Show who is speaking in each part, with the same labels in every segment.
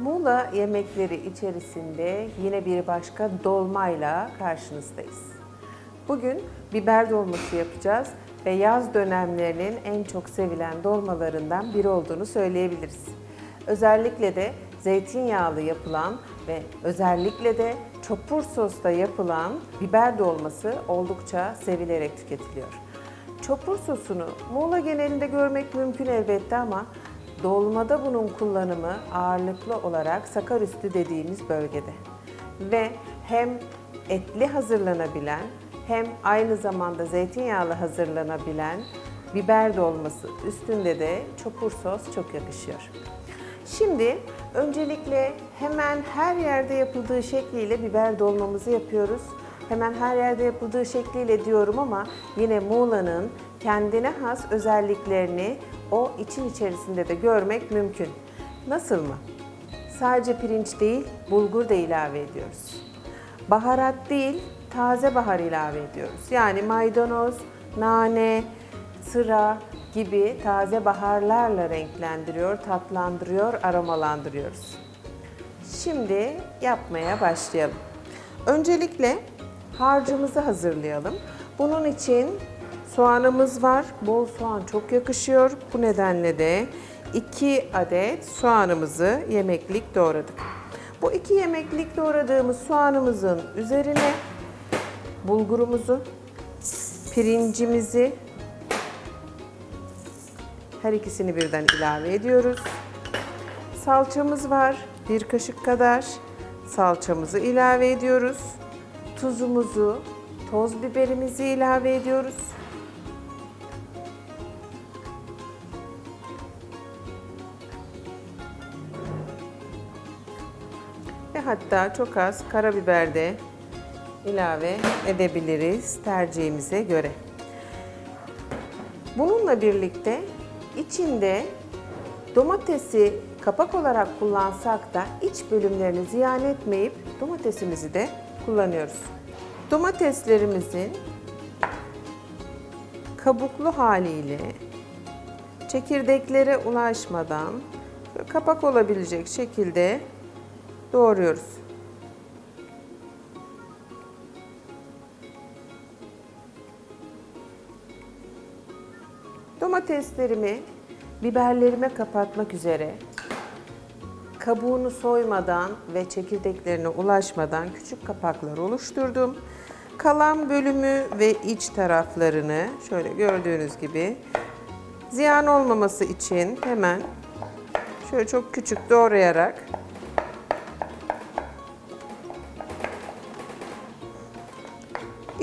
Speaker 1: Muğla yemekleri içerisinde yine bir başka dolmayla karşınızdayız. Bugün biber dolması yapacağız ve yaz dönemlerinin en çok sevilen dolmalarından biri olduğunu söyleyebiliriz. Özellikle de zeytinyağlı yapılan ve özellikle de çopur sosla yapılan biber dolması oldukça sevilerek tüketiliyor. Çopur sosunu Muğla genelinde görmek mümkün elbette ama dolmada bunun kullanımı ağırlıklı olarak Sakarüstü dediğimiz bölgede. Ve hem etli hazırlanabilen hem aynı zamanda zeytinyağlı hazırlanabilen biber dolması üstünde de çopur sos çok yakışıyor. Şimdi öncelikle hemen her yerde yapıldığı şekliyle biber dolmamızı yapıyoruz. Hemen her yerde yapıldığı şekliyle diyorum ama yine Muğla'nın kendine has özelliklerini o için içerisinde de görmek mümkün. Nasıl mı? Sadece pirinç değil, bulgur da ilave ediyoruz. Baharat değil, taze bahar ilave ediyoruz. Yani maydanoz, nane, sıra gibi taze baharlarla renklendiriyor, tatlandırıyor, aromalandırıyoruz. Şimdi yapmaya başlayalım. Öncelikle harcımızı hazırlayalım. Bunun için soğanımız var. Bol soğan çok yakışıyor. Bu nedenle de 2 adet soğanımızı yemeklik doğradık. Bu iki yemeklik doğradığımız soğanımızın üzerine bulgurumuzu, pirincimizi her ikisini birden ilave ediyoruz. Salçamız var. Bir kaşık kadar salçamızı ilave ediyoruz. Tuzumuzu, toz biberimizi ilave ediyoruz. Hatta çok az karabiber de ilave edebiliriz tercihimize göre. Bununla birlikte içinde domatesi kapak olarak kullansak da iç bölümlerini ziyan etmeyip domatesimizi de kullanıyoruz. Domateslerimizin kabuklu haliyle çekirdeklere ulaşmadan kapak olabilecek şekilde doğruyoruz. Domateslerimi biberlerime kapatmak üzere kabuğunu soymadan ve çekirdeklerine ulaşmadan küçük kapaklar oluşturdum. Kalan bölümü ve iç taraflarını şöyle gördüğünüz gibi ziyan olmaması için hemen şöyle çok küçük doğrayarak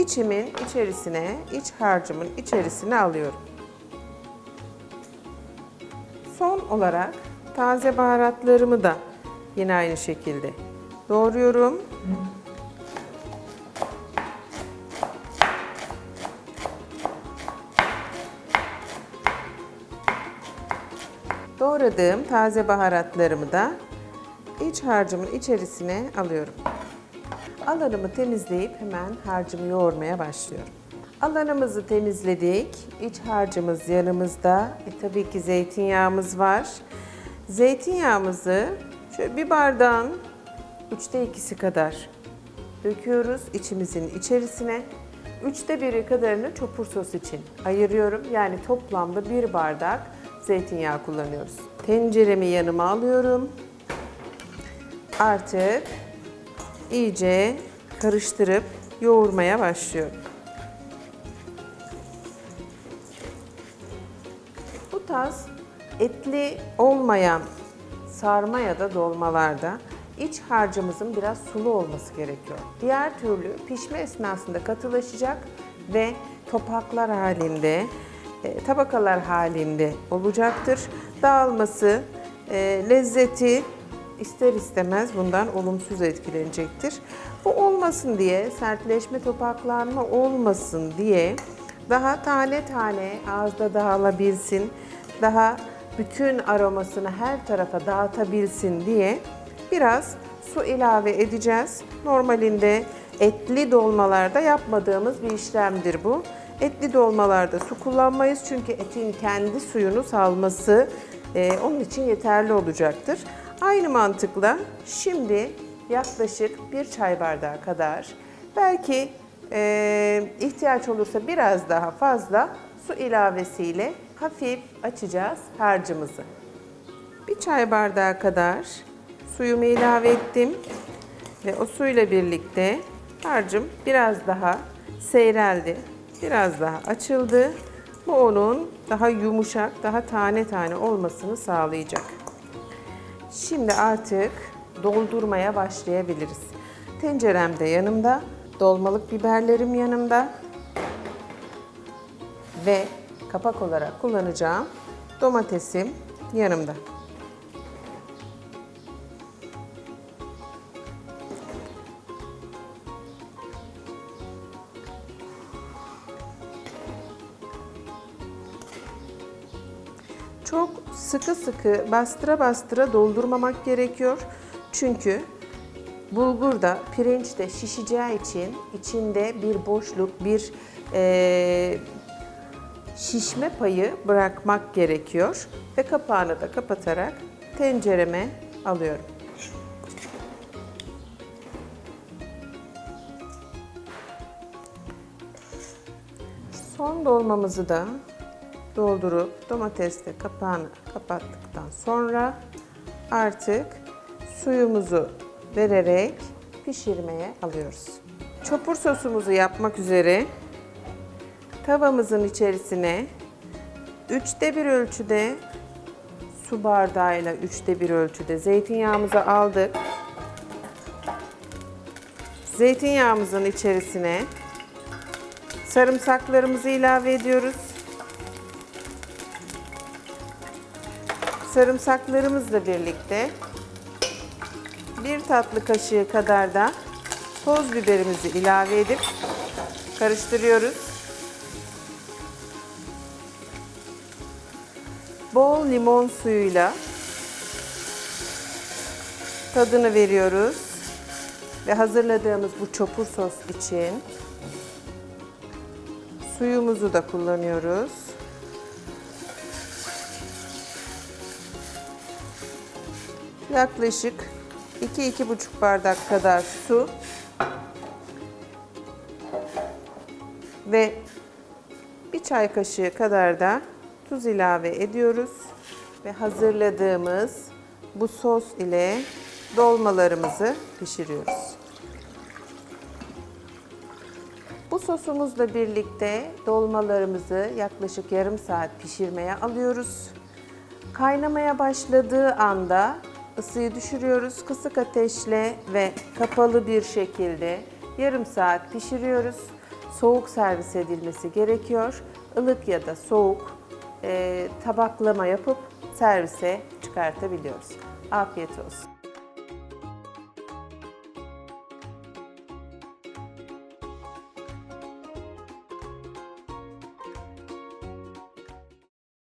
Speaker 1: içimin içerisine, iç harcımın içerisine alıyorum. Son olarak taze baharatlarımı da yine aynı şekilde doğruyorum. Doğradığım taze baharatlarımı da iç harcımın içerisine alıyorum. Alanımı temizleyip hemen harcımı yoğurmaya başlıyorum. Alanımızı temizledik. İç harcımız yanımızda. E, tabii ki zeytinyağımız var. Zeytinyağımızı şöyle bir bardağın üçte ikisi kadar döküyoruz içimizin içerisine. Üçte biri kadarını çopur sos için ayırıyorum. Yani toplamda bir bardak zeytinyağı kullanıyoruz. Tenceremi yanıma alıyorum. Artık iyice karıştırıp yoğurmaya başlıyorum. Bu tarz etli olmayan sarma ya da dolmalarda iç harcımızın biraz sulu olması gerekiyor. Diğer türlü pişme esnasında katılaşacak ve topaklar halinde, e, tabakalar halinde olacaktır. Dağılması, e, lezzeti ister istemez bundan olumsuz etkilenecektir. Bu olmasın diye, sertleşme, topaklanma olmasın diye daha tane tane ağızda dağılabilsin, daha bütün aromasını her tarafa dağıtabilsin diye biraz su ilave edeceğiz. Normalinde etli dolmalarda yapmadığımız bir işlemdir bu. Etli dolmalarda su kullanmayız çünkü etin kendi suyunu salması e, onun için yeterli olacaktır. Aynı mantıkla şimdi yaklaşık bir çay bardağı kadar belki eee, ihtiyaç olursa biraz daha fazla su ilavesiyle hafif açacağız harcımızı. Bir çay bardağı kadar suyumu ilave ettim ve o suyla birlikte harcım biraz daha seyreldi, biraz daha açıldı. Bu onun daha yumuşak, daha tane tane olmasını sağlayacak. Şimdi artık doldurmaya başlayabiliriz. Tencerem de yanımda, dolmalık biberlerim yanımda ve kapak olarak kullanacağım domatesim yanımda. Çok sıkı sıkı bastıra bastıra doldurmamak gerekiyor. Çünkü bulgur da pirinç de şişeceği için içinde bir boşluk, bir eee, şişme payı bırakmak gerekiyor. Ve kapağını da kapatarak tencereme alıyorum. Son dolmamızı da doldurup domatesle kapağını kapattıktan sonra artık suyumuzu vererek pişirmeye alıyoruz. Çopur sosumuzu yapmak üzere tavamızın içerisine üçte bir ölçüde su bardağıyla üçte bir ölçüde zeytinyağımızı aldık. Zeytinyağımızın içerisine sarımsaklarımızı ilave ediyoruz. Sarımsaklarımızla birlikte bir tatlı kaşığı kadar da toz biberimizi ilave edip karıştırıyoruz. Bol limon suyuyla tadını veriyoruz. Ve hazırladığımız bu çopur sos için suyumuzu da kullanıyoruz. Yaklaşık 2-2,5 bardak kadar su ve bir çay kaşığı kadar da tuz ilave ediyoruz ve hazırladığımız bu sos ile dolmalarımızı pişiriyoruz. Bu sosumuzla birlikte dolmalarımızı yaklaşık yarım saat pişirmeye alıyoruz. Kaynamaya başladığı anda ısıyı düşürüyoruz. Kısık ateşle ve kapalı bir şekilde yarım saat pişiriyoruz. Soğuk servis edilmesi gerekiyor. Ilık ya da soğuk e, tabaklama yapıp servise çıkartabiliyoruz. Afiyet olsun.